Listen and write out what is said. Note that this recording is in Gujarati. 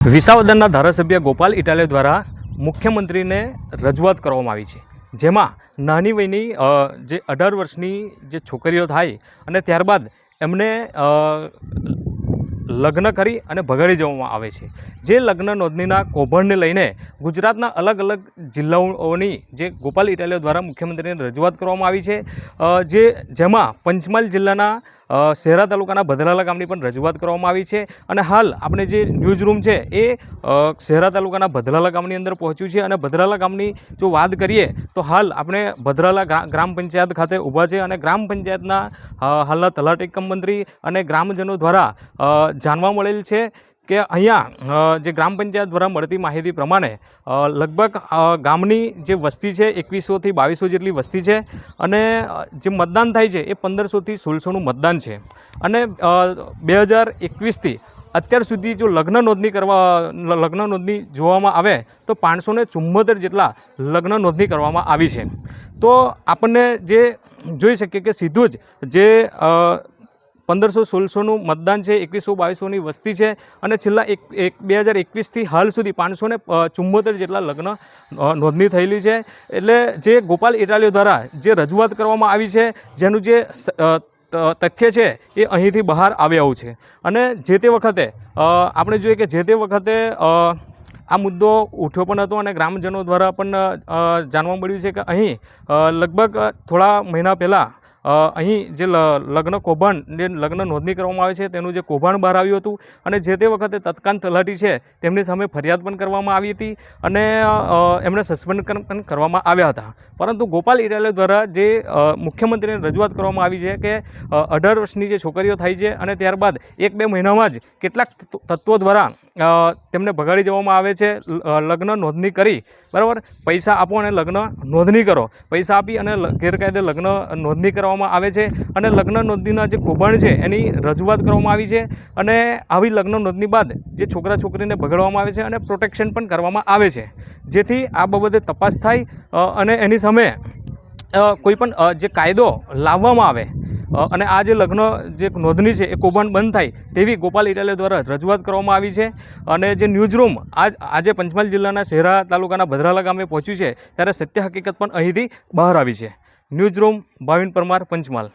વિસાવદરના ધારાસભ્ય ગોપાલ ઇટાલે દ્વારા મુખ્યમંત્રીને રજૂઆત કરવામાં આવી છે. જેમાં નાની વયની જે અઢાર વર્ષની જે છોકરીઓ થાય અને ત્યારબાદ એમને લગ્ન કરી અને ભગાડી જવામાં આવે છે. જે લગ્ન નોંધણીના કૌભાંડને લઈને ગુજરાતના અલગ અલગ જિલ્લાઓની જે ગોપાલ ઇટાલિયો દ્વારા મુખ્યમંત્રીને રજૂઆત કરવામાં આવી છે જે, જેમાં પંચમહાલ જિલ્લાના શહેરા તાલુકાના ભદ્રાલા ગામની પણ રજૂઆત કરવામાં આવી છે અને હાલ આપણે જે ન્યૂઝ રૂમ છે એ શહેરા તાલુકાના ભદ્રાલા ગામની અંદર પહોંચ્યું છે અને ભદ્રાલા ગામની જો વાત કરીએ તો હાલ આપણે ભદ્રાલા ગ્રા- ગ્રામ પંચાયત ખાતે ઊભા છે અને ગ્રામ પંચાયતના હાલના તલાટી મંત્રી અને ગ્રામજનો દ્વારા જાણવા મળેલ છે કે અહીંયા જે ગ્રામ પંચાયત દ્વારા મળતી માહિતી પ્રમાણે લગભગ ગામની જે વસ્તી છે એકવીસોથી બાવીસો જેટલી વસ્તી છે અને જે મતદાન થાય છે એ પંદરસોથી સોળસોનું મતદાન છે. અને બે હજાર એકવીસથી અત્યાર સુધી જો લગ્ન નોંધણી કરવા લગ્ન નોંધણી જોવામાં આવે તો પાંચસો ને ચુમ્મોતેર જેટલા લગ્ન નોંધણી કરવામાં આવી છે. તો આપણને જે જોઈ શકીએ કે સીધું જ જે પંદરસો સોળસોનું મતદાન છે, એકવીસો બાવીસોની વસ્તી છે અને છેલ્લા એક એક, બે હજાર એકવીસથી હાલ સુધી પાંચસો ને ચુમ્મોતેર જેટલા લગ્ન નોંધણી થયેલી છે. એટલે જે ગોપાલ ઇટાલીઓ દ્વારા જે રજૂઆત કરવામાં આવી છે, જેનું જે તથ્ય છે, એ અહીંથી બહાર આવ્યા છે. અને જે તે વખતે આપણે જોઈએ કે જે તે વખતે આ મુદ્દો ઉઠ્યો પણ હતો અને ગ્રામજનો દ્વારા પણ જાણવા મળ્યું છે કે અહીં લગભગ થોડા મહિના પહેલાં અહીં જે લગ્ન કૌભાંડ, જે લગ્ન નોંધણી કરવામાં આવે છે, તેનું જે કૌભાંડ બહાર આવ્યું હતું અને જે તે વખતે તત્કાલ તલાટી છે, તેમની સામે ફરિયાદ પણ કરવામાં આવી હતી અને એમને સસ્પેન્ડ પણ કરવામાં આવ્યા હતા. પરંતુ ગોપાલ ઇટાલિયા દ્વારા જે મુખ્યમંત્રીને રજૂઆત કરવામાં આવી છે કે અઢાર વર્ષની જે છોકરીઓ થાય છે અને ત્યારબાદ એક બે મહિનામાં જ કેટલાક તત્વો દ્વારા તેમને ભગાડી જવામાં આવે છે લગ્ન નોંધણી કરી. બરાબર? પૈસા આપો અને લગ્ન નોંધણી કરો. પૈસા આપી અને ગેરકાયદે લગ્ન નોંધણી કરવામાં આવે છે અને લગ્ન નોંધણીના જે કૌભાંડ છે એની રજૂઆત કરવામાં આવી છે અને આવી લગ્ન નોંધણી બાદ જે છોકરા છોકરીને ભગાડવામાં આવે છે અને પ્રોટેક્શન પણ કરવામાં આવે છે. જેથી આ બાબતે તપાસ થાય અને એની સામે કોઈપણ કોઈ પણ જે કાયદો લાવવામાં આવે અને આ જે લગ્ન, જે નોંધણી છે એ કૌભાંડ બંધ થાય તેવી ગોપાલ ઇટાલિયા દ્વારા રજૂઆત કરવામાં આવી છે. અને જે ન્યૂઝ રૂમ આજ, આજે પંચમહાલ જિલ્લાના શહેરા તાલુકાના ભદ્રાલા ગામે પહોંચ્યું છે, ત્યારે સત્ય હકીકત પણ અહીંથી બહાર આવી છે. News room Bhavin Parmar Panchmahal.